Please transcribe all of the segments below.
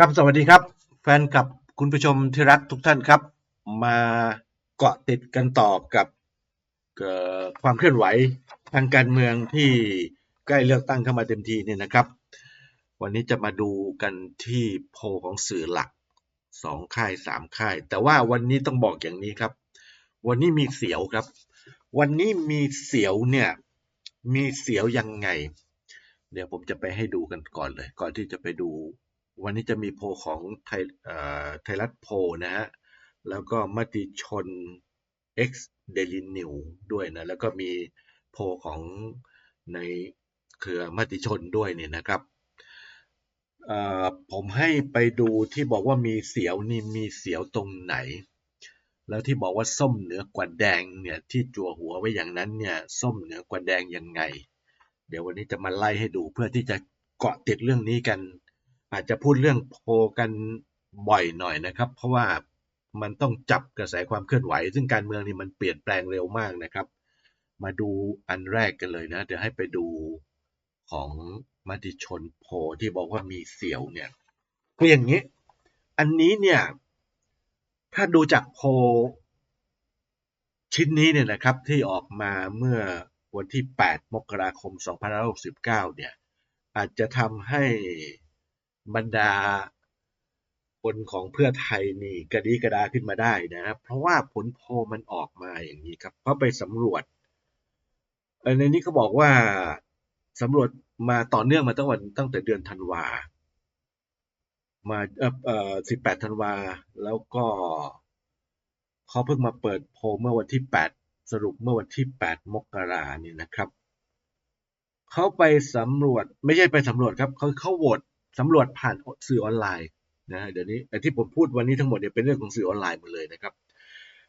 ครับสวัสดีครับ แฟนคลับคุณผู้ชมที่รักทุกท่านครับ มาเกาะติดกันต่อกับความเคลื่อนไหวทางการเมืองที่ใกล้เลือกตั้งเข้ามาเต็มทีเนี่ยนะครับ วันนี้จะมาดูกันที่โพลของสื่อหลักสองค่ายสามค่าย แต่ว่าวันนี้ต้องบอกอย่างนี้ครับ วันนี้มีเสียวครับ วันนี้มีเสียวเนี่ยมีเสียวยังไง เดี๋ยวผมจะไปให้ดูกันก่อนเลย ก่อนที่จะไปดู วันนี้จะมีโพของไทยไทยรัฐโพนะฮะ แล้วก็มติชน X Daily New ด้วยนะ แล้วก็มีโพของในเครือมติชนด้วยเนี่ยนะครับอ่อผมให้ไปดูที่บอกว่ามีเสียวนี่มีเสียวตรงไหน แล้วที่บอกว่าส้มเหนือกว่าแดงเนี่ยที่จั่วหัวไว้อย่างนั้นเนี่ยส้มเหนือกว่าแดงยังไง เดี๋ยววันนี้จะมาไล่ให้ดูเพื่อที่จะเกาะติดเรื่องนี้กัน อาจจะพูดเรื่องโพกันบ่อยหน่อยนะครับ เพราะว่ามันต้องจับกระแสความเคลื่อนไหว ซึ่งการเมืองนี่มันเปลี่ยนแปลงเร็วมากนะครับ มาดูอันแรกกันเลยนะ เดี๋ยวให้ไปดูของมติชนโพที่บอกว่ามีเสียวเนี่ยคืออย่างนี้ อันนี้เนี่ย ถ้าดูจากโพชิ้นนี้เนี่ยนะครับที่ออกมาเมื่อวันที่ 8 มกราคม 2569 เนี่ย อาจจะทำให้ บรรดาคนของเพื่อไทยนี่กระดีกระดาขึ้นมาได้นะครับเพราะว่าผลโพมันออกมาอย่างนี้ครับเขาไปสำรวจในนี้เขาบอกว่าสำรวจมาต่อเนื่องมาตั้งวันตั้งแต่เดือนธันวา มาเอ่อเอ่อ18ธันวา แล้วก็เขาเพิ่งมาเปิดโพเมื่อวันที่8สรุปเมื่อวันที่8มกราเนี่ยนะครับเขาไปสำรวจไม่ใช่ไปสำรวจครับเขาเขาโหวต สำรวจผ่านสื่อออนไลน์นะเดี๋ยวนี้ไอ้ที่ผมพูดวันนี้ทั้งหมดเนี่ยเป็นเรื่องของสื่อออนไลน์หมดเลยนะครับ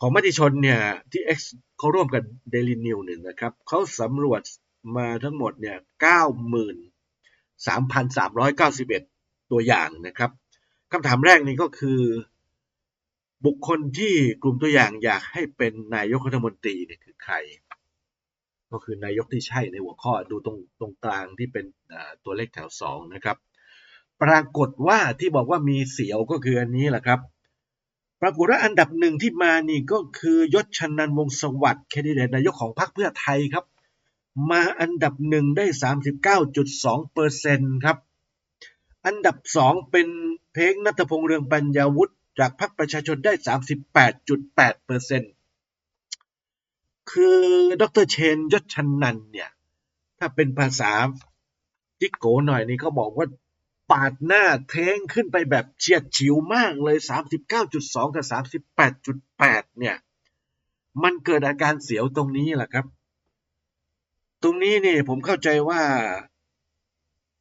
ของมติชนเนี่ยที่ X เขาร่วมกับ Daily News หนึ่งนะครับเขาสำรวจมาทั้งหมดเนี่ย93,391ตัวอย่างนะครับคำถามแรกนี้ก็คือ บุคคลที่กลุ่มตัวอย่างอยากให้เป็นนายกรัฐมนตรีเนี่ยคือใคร ก็คือนายกที่ใช่ในหัวข้อดูตรงตรงกลางที่เป็นตัวเลขแถวสองนะครับ ปรากฏว่าที่บอกว่ามีเสียวก็คืออันนี้แหละครับ ปรากฏว่าอันดับหนึ่งที่มานี่ก็คือยศชนันวงศ์สวัสดิ์แคนดิเดตนายกของพรรคเพื่อไทยครับ มาอันดับหนึ่งได้ 39.2เปอร์เซ็นต์ครับ อันดับสองเป็นเพ้งนัทพงษ์เรืองปัญญาวุฒิจากพรรคประชาชนได้ 38.8เปอร์เซ็นต์คือดรเชนยศชนันเนี่ย ถ้าเป็นภาษาจิกโกหน่อยนี่เขาบอกว่า ปาดหน้าเท้งขึ้นไปแบบเฉียดฉิวมากเลย 39.2 กับ 38.8 เนี่ย มันเกิดอาการเสียวตรงนี้แหละครับ ตรงนี้นี่ผมเข้าใจว่า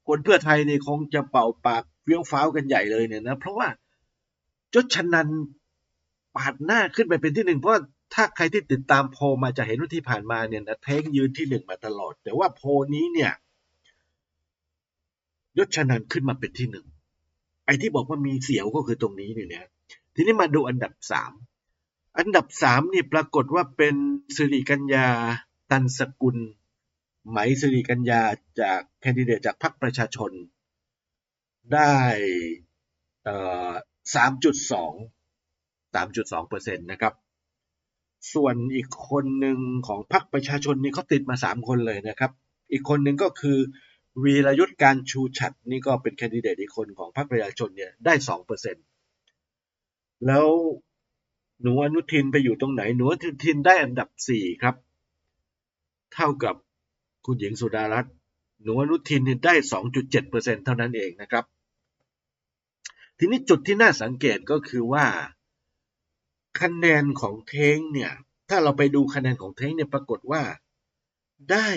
คนเพื่อไทยนี่คงจะเป่าปากเฟี้ยวฟ้าวกันใหญ่เลยเนี่ยนะ เพราะว่ายศชนันปาดหน้าขึ้นไปเป็นที่หนึ่งเพราะว่าถ้าใครที่ติดตามโพลมาจะเห็นว่าที่ผ่านมาเนี่ยนะเท้งยืนที่หนึ่งมาตลอด แต่ว่าโพลนี้เนี่ย ยศชนันขึ้นมาเป็นที่หนึ่งไอ้ที่บอกว่ามีเสียวก็คือตรงนี้เนี่ยนะทีนี้มาดูอันดับสามอันดับสามนี่ปรากฏว่าเป็นสิริกัญญาตันสกุล ไหมสิริกัญญาจากแคนดิเดตจากพรรคประชาชน ได้เอ่อสามจุดสองสามจุดสองเปอร์เซ็นต์นะครับ ส่วนอีกคนหนึ่งของพรรคประชาชนนี่เขาติดมาสามคนเลยนะครับ อีกคนหนึ่งก็คือ วีรยุทธการชูชัดนี่ก็เป็นแคนดิเดตอีกคนของพรรคประชาชนเนี่ยได้สองเปอร์เซ็นแล้วหนูอนุทินไปอยู่ตรงไหนหนูอนุทินได้อันดับสี่ครับ เท่ากับคุณหญิงสุดารัตน์หนูอนุทินเนี่ยได้สองจุดเจ็ดเปอร์เซ็นเท่านั้นเองนะครับ ทีนี้จุดที่น่าสังเกตก็คือว่า คะแนนของเท้งเนี่ย ถ้าเราไปดูคะแนนของเท้งเนี่ยปรากฏว่าได้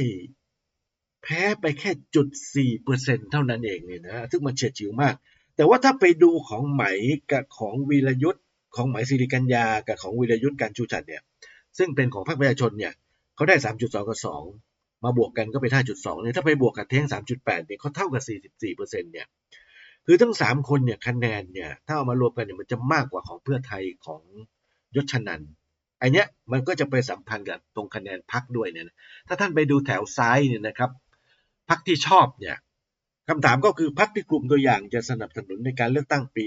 แพ้ไปแค่จุดสี่เปอร์เซ็นเท่านั้นเองเนี่ยนะซึ่งมันเฉียดฉิวมาก แต่ว่าถ้าไปดูของไหมกับของวีรยุทธ์ของไหมสิริกัญญากับของวีรยุทธ์การชูชัดเนี่ยซึ่งเป็นของพรรคประชาชนเนี่ยเขาได้สามจุดสองกับสองมาบวกกันก็เป็นห้าจุดสองเนี่ยถ้าไปบวกกับเท้งสามจุดแปดเนี่ยเขาเท่ากับสี่สิบสี่เปอร์เซ็นเนี่ยคือทั้งสามคนเนี่ยคะแนนเนี่ยถ้าเอามารวมกันเนี่ยมันจะมากกว่าของเพื่อไทยของยศชนันไอเนี้ยมันก็จะไปสัมพันธ์กับตรงคะแนนพักด้วยเนี่ยถ้าท่านไปดูแถวซ้ายเนี่ยนะครับ พักที่ชอบเนี่ยคำถามก็คือพรรคที่กลุ่มตัวอย่างจะสนับสนุนในการเลือกตั้งปี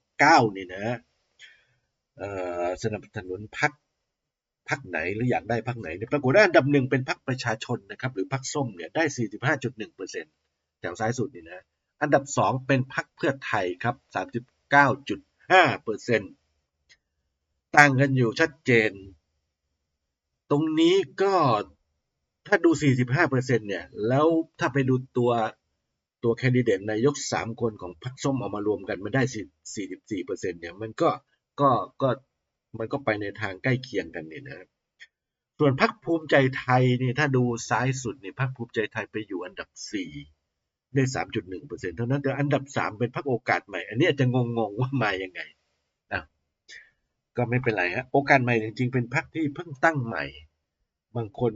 69นี่นะสนับสนุนพรรคพรรคไหนหรืออยากได้พรรคไหนเนี่ยปรากฏว่าอันดับหนึ่งเป็นพรรคประชาชนนะครับหรือพรรคส้มเนี่ยได้ 45.1%แถวซ้ายสุดนี่นะอันดับสองเป็นพรรคเพื่อไทยครับ 39.5%ต่างกันอยู่ชัดเจน ตรงนี้ก็ ถ้าดู 45%เนี่ย แล้วถ้าไปดูตัวตัวแคนดิเดตนายก 3 คนของพรรคส้มเอามารวมกันมันได้ 44%เนี่ย มันก็ ก็ ก็ มันก็ไปในทางใกล้เคียงกันเนี่ยนะส่วนพรรคภูมิใจไทยนี่ถ้าดูซ้ายสุดเนี่ยพรรคภูมิใจไทยไปอยู่อันดับ 4 ได้ 3.1%เท่านั้นแต่อันดับ 3 เป็นพรรคโอกาสใหม่ อันนี้อาจจะงงๆว่ามายังไงนะก็ไม่เป็นไรฮะโอกาสใหม่จริงๆเป็นพรรคที่เพิ่งตั้งใหม่ บางคน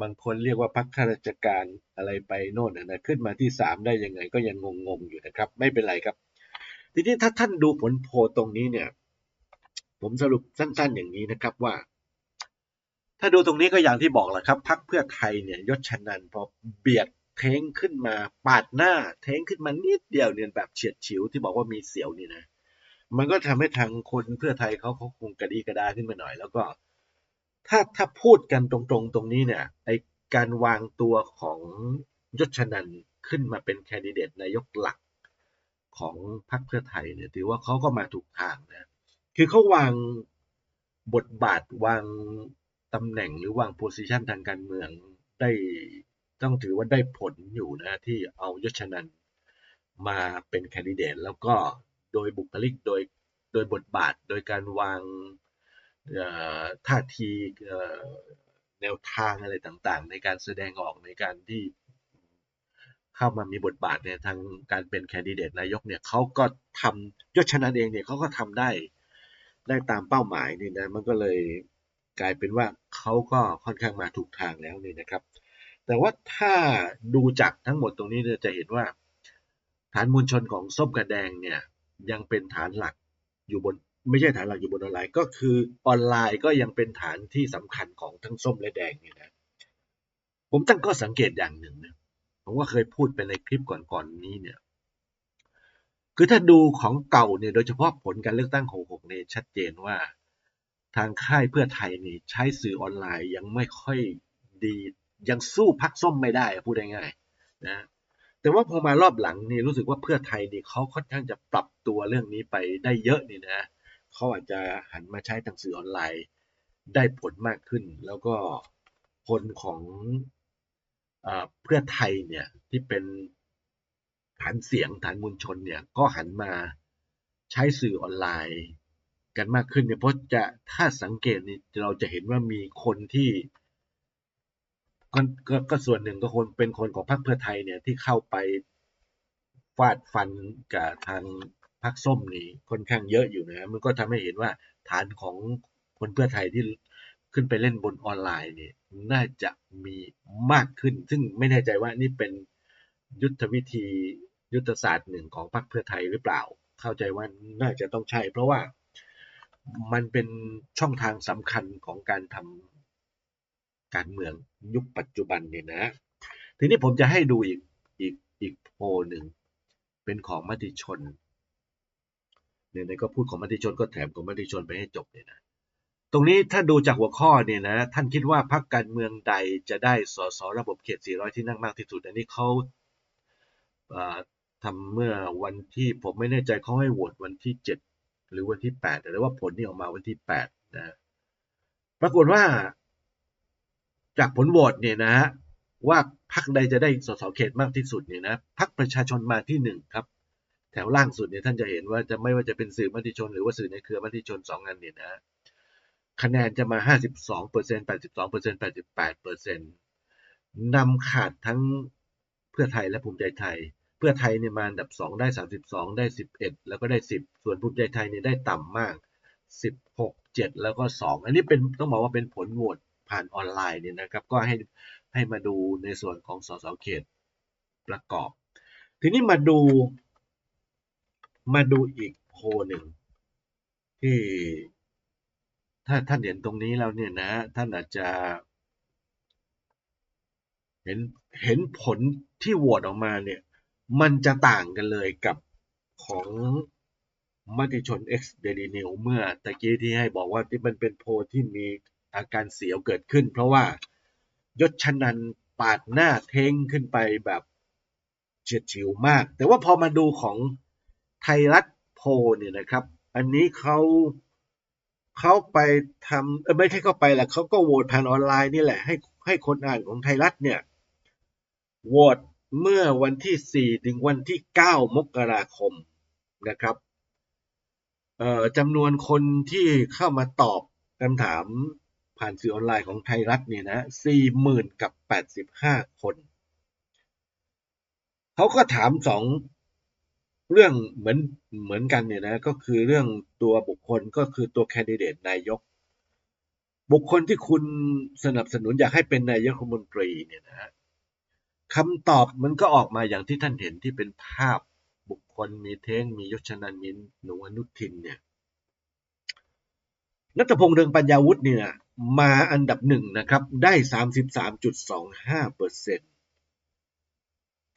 บางคนเรียกว่าพรรคข้าราชการอะไรไปโน่นนะขึ้นมาที่3ได้ยังไงก็ยังงงๆอยู่นะครับ ไม่เป็นไรครับ ทีนี้ถ้าท่านดูผลโพตรงนี้เนี่ย ผมสรุปสั้นๆอย่างนี้นะครับว่า ถ้าดูตรงนี้ก็อย่างที่บอกแหละครับพักเพื่อไทยเนี่ยยศชนันพอเบียดเท้งขึ้นมาปาดหน้า เท้งขึ้นมานิดเดียวเนี่ยแบบเฉียดฉิวที่บอกว่ามีเสียวนี่นะมันก็ทำให้ทางคนเพื่อไทยเขาเขาคงกระดีกระดาขึ้นมาหน่อย แล้วก็ ถ้าถ้าพูดกันตรงๆ ตรงนี้เนี่ยไอการวางตัวของยศชนันขึ้นมาเป็นแคนดิเดตนายกหลักของพรรคเพื่อไทยเนี่ยถือว่าเขาก็มาถูกทางนะคือเขาวางบทบาทวางตำแหน่งหรือวางโพสิชันทางการเมืองได้ต้องถือว่าได้ผลอยู่นะที่เอายศชนันมาเป็นแคนดิเดตแล้วก็โดยบุคลิกโดยโดยบทบาท โดยการวาง ท่าทีแนวทางอะไรต่างๆ ในการแสดงออกในการที่เข้ามามีบทบาทในทางการเป็นแคนดิเดตนายกเนี่ยเขาก็ทำยศชนะเองเนี่ยเขาก็ทำได้ได้ตามเป้าหมายนี่นะมันก็เลยกลายเป็นว่าเขาก็ค่อนข้างมาถูกทางแล้วนี่นะครับ แต่ว่าถ้าดูจากทั้งหมดตรงนี้เนี่ยจะเห็นว่า ฐานมวลชนของส้มกระแดงเนี่ยยังเป็นฐานหลักอยู่บน ไม่ใช่ฐานหลักอยู่บนออนไลน์ ก็คือออนไลน์ก็ยังเป็นฐานที่สำคัญของทั้งส้มและแดงนี่นะผมตั้งก็สังเกตอย่างหนึ่งนะผมว่าเคยพูดไปในคลิปก่อนๆนนี้เนี่ยคือถ้าดูของเก่าเนี่ยโดยเฉพาะผลการเลือกตั้งของหกเนี่ยชัดเจนว่าทางค่ายเพื่อไทยนี่ใช้สื่อออนไลน์ยังไม่ค่อยดี ยังสู้พักส้มไม่ได้พูดง่ายๆนะแต่ว่าพอมารอบหลังนี่รู้สึกว่าเพื่อไทยนี่เขาค่อนข้างจะปรับตัวเรื่องนี้ไปได้เยอะนี่นะ เขาอาจจะหันมาใช้ทางสื่อออนไลน์ได้ผลมากขึ้น แล้วก็คนของเพื่อไทยเนี่ยที่เป็นฐานเสียงฐานมวลชนเนี่ยก็หันมาใช้สื่อออนไลน์กันมากขึ้นเนี่ยเพราะจะถ้าสังเกตนี่เราจะเห็นว่ามีคนที่กกก็ส่วนหนึ่งก็คนเป็นคนของพรรคเพื่อไทยเนี่ยที่เข้าไปฟาดฟันกับทาง รรคส้มนี่ค่อนข้างเยอะอยู่นะมันก็ทำให้เห็นว่าฐานของคนเพื่อไทยที่ขึ้นไปเล่นบนออนไลน์นี่น่าจะมีมากขึ้น ซึ่งไม่แน่ใจว่านี่เป็นยุทธวิธียุทธศาสตร์หนึ่งของพรรคเพื่อไทยหรือเปล่า เข้าใจว่าน่าจะต้องใช่ เพราะว่ามันเป็นช่องทางสำคัญของการทำการเมืองยุคปัจจุบันเนี่ยนะ ทีนี้ผมจะให้ดูอีกอีกอีกโพหนึ่งเป็นของมติชน ในก็พูดของมติชนก็แถมของมติชนไปให้จบเนี่ยนะตรงนี้ถ้าดูจากหัวข้อเนี่ยนะท่านคิดว่าพรรคการเมืองใดจะได้สสระบบเขต 400 ที่นั่งมากที่สุด อันนี้เขาทำเมื่อวันที่ผมไม่แน่ใจเขาให้โหวตวันที่ 7 หรือวันที่ 8 แต่ว่าผลนี่ออกมาวันที่ 8 นะปรากฏว่า จากผลโหวตเนี่ยนะว่าพรรคใดจะได้สสเขตมากที่สุดเนี่ยนะพรรคประชาชนมาที่หนึ่งครับ ถวล่างสุดเนี่ยท่านจะเห็นว่าจะไม่ว่าจะเป็นสื่อมติชน หรือว่าสื่อในเครือมติชนสองงานเนี่ยนะคะแนนจะมา 52เปอร์เซ็นต์82เปอร์เซ็นต์88เปอร์เซ็นต์นำขาดทั้งเพื่อไทยและภูมิใจไทย เพื่อไทยเนี่ยมาอันดับ 2 ได้ 32 ได้ 11 แล้วก็ได้ 10 ส่วนภูมิใจไทยเนี่ยได้ต่ำมาก 16 7 แล้วก็ 2 อันนี้เป็นต้องบอกว่าเป็นผลโหวตผ่านออนไลน์เนี่ยนะครับ ก็ให้ให้มาดูในส่วนของสสเขตประกอบ ทีนี้มาดู มาดูอีกโพหนึ่ง ที่ถ้าท่านเห็นตรงนี้แล้วเนี่ยนะ ท่านอาจจะเห็นเห็นผลที่โหวตออกมาเนี่ย มันจะต่างกันเลยกับของมติชน X Daily News เมื่อตะกี้ที่ให้บอกว่าที่มันเป็นโพที่มีอาการเสียวเกิดขึ้น เพราะว่ายศชนันปาดหน้าเท้งขึ้นไปแบบเฉียดฉิวมาก แต่ว่าพอมาดูของ ไทยรัฐโพลเนี่ยนะครับ อันนี้เขาเขาไปทำไม่ใช่เขาไปแหละเขาก็โหวตผ่านออนไลน์นี่แหละ ให้ให้คนอ่านของไทยรัฐเนี่ยโหวตเมื่อวันที่ 4 ถึงวันที่ 9 มกราคมนะครับเอ่อจำนวนคนที่เข้ามาตอบคำถามผ่านสื่อออนไลน์ของไทยรัฐเนี่ยนะ40,000 กับ 85 คน เขาก็ถามสอง เรื่องเหมือนเหมือนกันเนี่ยนะก็คือเรื่องตัวบุคคลก็คือตัวแคนดิเดตนายก บุคคลที่คุณสนับสนุนอยากให้เป็นนายกรัฐมนตรีเนี่ยนะฮะคำตอบมันก็ออกมาอย่างที่ท่านเห็นที่เป็นภาพบุคคลมีเท้งมียศชนันมีหนูอนุทินเนี่ยนัทพงษ์เรืองปัญญาวุฒิเนี่ยมาอันดับหนึ่งนะครับได้33.25เปอร์เซ็นต์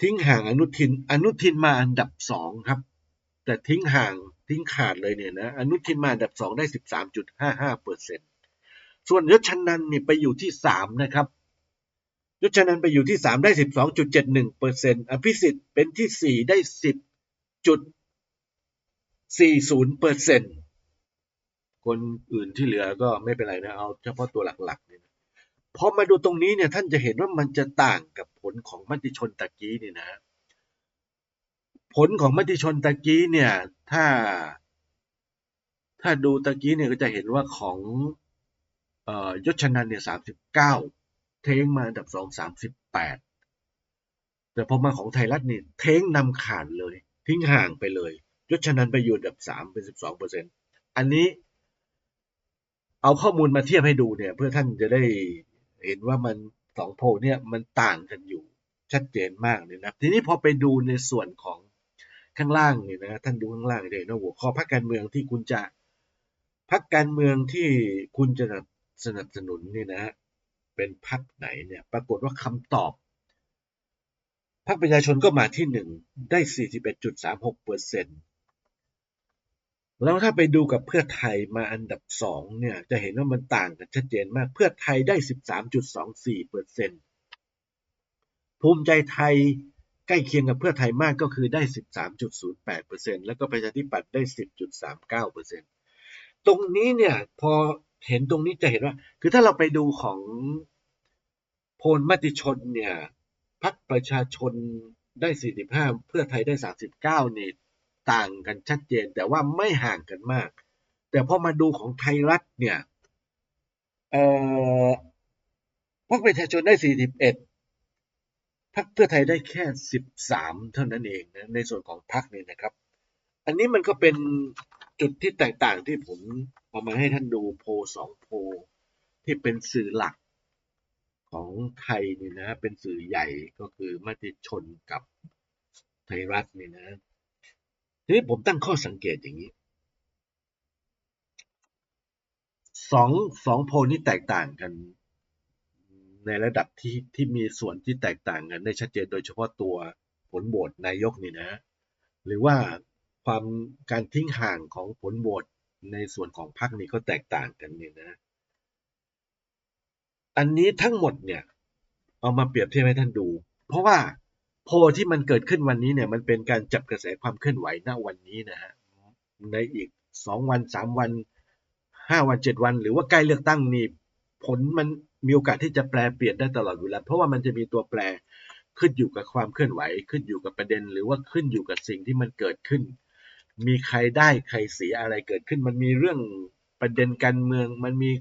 ทิ้งห่างอนุทิน อนุทินมาอันดับสองครับ แต่ทิ้งห่างทิ้งขาดเลยเนี่ยนะ อนุทินมาอันดับสองได้13.55เปอร์เซ็นต์ส่วนยศชนันเนี่ยไปอยู่ที่สามนะครับยศชนันไปอยู่ที่สามได้12.71เจ็ดหนึ่งเปอร์เซ็นต์อภิสิทธิ์เป็นที่สี่ได้10.40เปอร์เซ็นต์คนอื่นที่เหลือก็ไม่เป็นไรนะ เอาเฉพาะตัวหลักๆเนี่ยพอมาดูตรงนี้เนี่ยท่านจะเห็นว่ามันจะต่างกับ ลของมติชนตะกี้นี่นะ ผลของมติชนตะกี้เนี่ย ถ้า ถ้าดูตะกี้เนี่ยก็จะเห็นว่าของออยศชนันเนี่ยสามสิบเก้าเท้งมาอันดับสองสามสิบแปดแต่พอมาของไทยรัฐนี่เท้งนำขาดเลย ทิ้งห่างไปเลยยศชนันไปอยู่อันดับสามเป็นสิบสองเปอร์เซ็นต์อันนี้ เอาข้อมูลมาเทียบให้ดูเนี่ย เพื่อท่านจะได้เห็นว่ามัน สองโพลเนี่ยมันต่างกันอยู่ชัดเจนมากเลยนะทีนี้พอไปดูในส่วนของข้างล่างเนี่ยนะท่านดูข้างล่างเลยนะหัวข้อพรรคการเมืองที่คุณจะพรรคการเมืองที่คุณจะสนับสนุนนี่นะเป็นพรรคไหนเนี่ยปรากฏว่าคำตอบพรรคประชาชนก็มาที่หนึ่งได้41.36เปอร์เซ็นต์ แล้วถ้าไปดูกับเพื่อไทยมาอันดับสองเนี่ยจะเห็นว่ามันต่างกันชัดเจนมาก เพื่อไทยได้13.24เปอร์เซ็นต์ภูมิใจไทยใกล้เคียงกับเพื่อไทยมากก็คือได้13.08เปอร์เซ็นต์แล้วก็ประชาธิปัตย์ได้10.39เปอร์เซ็นต์ตรงนี้เนี่ยพอเห็นตรงนี้จะเห็นว่า คือถ้าเราไปดูของโพลมติชนเนี่ยพรรคประชาชนได้ 45 เพื่อไทยได้ 39 นี่ ต่างกันชัดเจน แต่ว่าไม่ห่างกันมาก แต่พอมาดูของไทยรัฐเนี่ยเอ่อพรรคประชาชนได้ 41พรรคเพื่อไทยได้แค่ 13 เท่านั้นเองนะในส่วนของพรรคเนี่ยนะครับ อันนี้มันก็เป็นจุดที่แตกต่างที่ผมเอามาให้ท่านดูโพสองโพที่เป็นสื่อหลักของไทยนี่นะเป็นสื่อใหญ่ก็คือมติชนกับไทยรัฐนี่นะ ทีนี้ผมตั้งข้อสังเกตอย่างนี้สองสองโพลนี้แตกต่างกัน ในระดับที่ที่มีส่วนที่แตกต่างกันได้ชัดเจนโดยเฉพาะตัวผลโหวตนายกนี่นะ หรือว่าความการทิ้งห่างของผลโหวตในส่วนของพรรคนี้ก็แตกต่างกันนี่นะ อันนี้ทั้งหมดเนี่ย เอามาเปรียบเทียบให้ท่านดู เพราะว่า โพที่มันเกิดขึ้นวันนี้เนี่ยมันเป็นการจับกระแสความเคลื่อนไหวณวันนี้นะฮะในอีกสองวันสามวันห้าวันเจ็ดวัน หรือว่าใกล้เลือกตั้งนี่ผลมันมีโอกาสที่จะแปลเปลี่ยนได้ตลอดเวลาเพราะว่ามันจะมีตัวแปรขึ้นอยู่กับความเคลื่อนไหว ขึ้นอยู่กับประเด็น หรือว่าขึ้นอยู่กับสิ่งที่มันเกิดขึ้น มีใครได้ใครเสียอะไรเกิดขึ้น มันมีเรื่องประเด็นการเมือง มันมี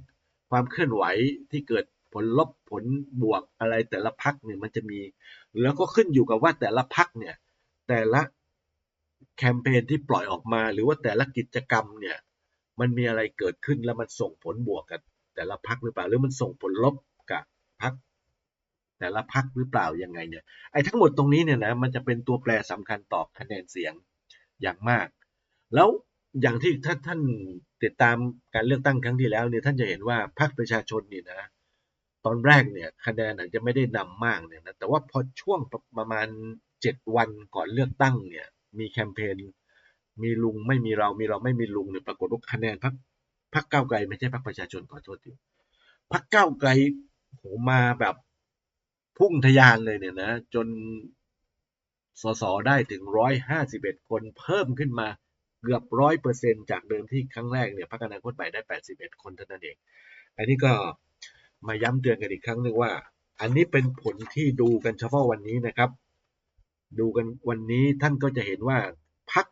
ความเคลื่อนไหวที่เกิด ผลลบผลบวกอะไรแต่ละพักเนี่ยมันจะมี แล้วก็ขึ้นอยู่กับว่าแต่ละพักเนี่ยแต่ละแคมเปญที่ปล่อยออกมา หรือว่าแต่ละกิจกรรมเนี่ยมันมีอะไรเกิดขึ้นแล้วมันส่งผลบวกกับแต่ละพักหรือเปล่า หรือมันส่งผลลบกับพักแต่ละพักหรือเปล่ายังไงเนี่ยไอ้ทั้งหมดตรงนี้เนี่ยนะมันจะเป็นตัวแปรสำคัญต่อคะแนนเสียงอย่างมาก แล้วอย่างที่ถ้าท่านติดตามการเลือกตั้งครั้งที่แล้วเนี่ยท่านจะเห็นว่าพรรคประชาชนเนี่ยนะ ตอนแรกเนี่ยคะแนนอาจจะไม่ได้นำมากเนี่ยนะแต่ว่าพอช่วงประมาณเจ็ดวันก่อนเลือกตั้งเนี่ยมีแคมเปญมีลุงไม่มีเรา มีเราไม่มีลุงเนี่ยปรากฏว่าคะแนนพรรคพรรคก้าวไกลไม่ใช่พรรคประชาชนขอโทษทีพรรคก้าวไกลโหมาแบบพุ่งทะยานเลยเนี่ยนะจนสสได้ถึงร้อยห้าสิบเอ็ดคนเพิ่มขึ้นมาเกือบร้อยเปอร์เซ็นจากเดิมที่ครั้งแรกเนี่ยพรรคอนาคตใหม่ได้แปดสิบเอ็ดคนเท่านั้นเอง อันนี้ก็ มาย้ำเตือนกันอีกครั้งหนึ่งว่า อันนี้เป็นผลที่ดูกันเฉพาะวันนี้นะครับ ดูกันวันนี้ท่านก็จะเห็นว่าพัก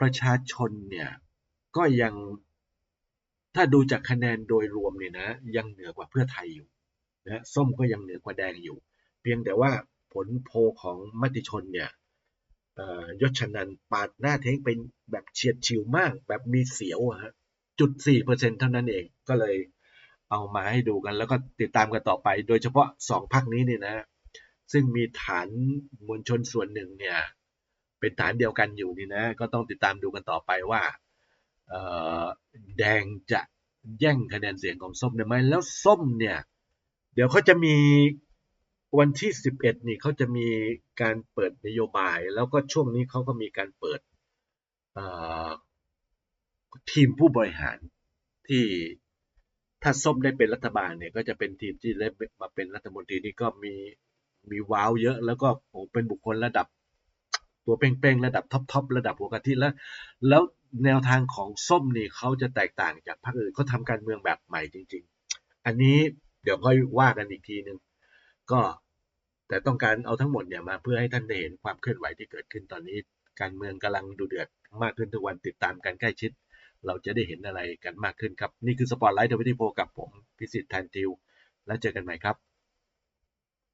ประชาชนเนี่ยก็ยังถ้าดูจากคะแนนโดยรวมเนี่ยนะยังเหนือกว่าเพื่อไทยอยู่นะส้มก็ยังเหนือกว่าแดงอยู่ เพียงแต่ว่าผลโพของมติชนเนี่ยยศชนันปาดหน้าเท้งเป็นแบบเฉียดฉิวมาก แบบมีเสียวฮะจุดสี่เปอร์เซ็นเท่านั้นเองก็เลย เอามาให้ดูกันแล้วก็ติดตามกันต่อไป โดยเฉพาะสองพักนี้เนี่ยนะ ซึ่งมีฐานมวลชนส่วนหนึ่งเนี่ย เป็นฐานเดียวกันอยู่นี่นะ ก็ต้องติดตามดูกันต่อไปว่าแดงจะแย่งคะแนนเสียงของส้มได้ไหมแล้วส้มเนี่ย เดี๋ยวเขาจะมีวันที่ 11 นี่เขาจะมีการเปิดนโยบาย แล้วก็ช่วงนี้เขาก็มีการเปิดทีมผู้บริหารที่ ถ้าส้มได้เป็นรัฐบาลเนี่ยก็จะเป็นทีมที่ได้มาเป็นรัฐมนตรีนี่ก็มีมีว้าวเยอะ แล้วก็โอ้เป็นบุคคลระดับ ตัวเป้งๆระดับท็อปๆระดับหัวกะทิแล้ว แล้วแนวทางของส้มนี่เขาจะแตกต่างจากพรรคอื่นเขาทำการเมืองแบบใหม่จริง ๆ อันนี้เดี๋ยวค่อยว่ากันอีกทีนึงก็แต่ต้องการเอาทั้งหมดเนี่ยมาเพื่อให้ท่านได้เห็นความเคลื่อนไหวที่เกิดขึ้นตอนนี้ การเมืองกำลังดูเดือดมากขึ้นทุกวันติดตามกันใกล้ชิด เราจะได้เห็นอะไรกันมากขึ้นครับ นี่คือสปอตไลท์ทวิตี้โพกับผมพิสิทธิ์ทันทิว แล้วเจอกันใหม่ครับ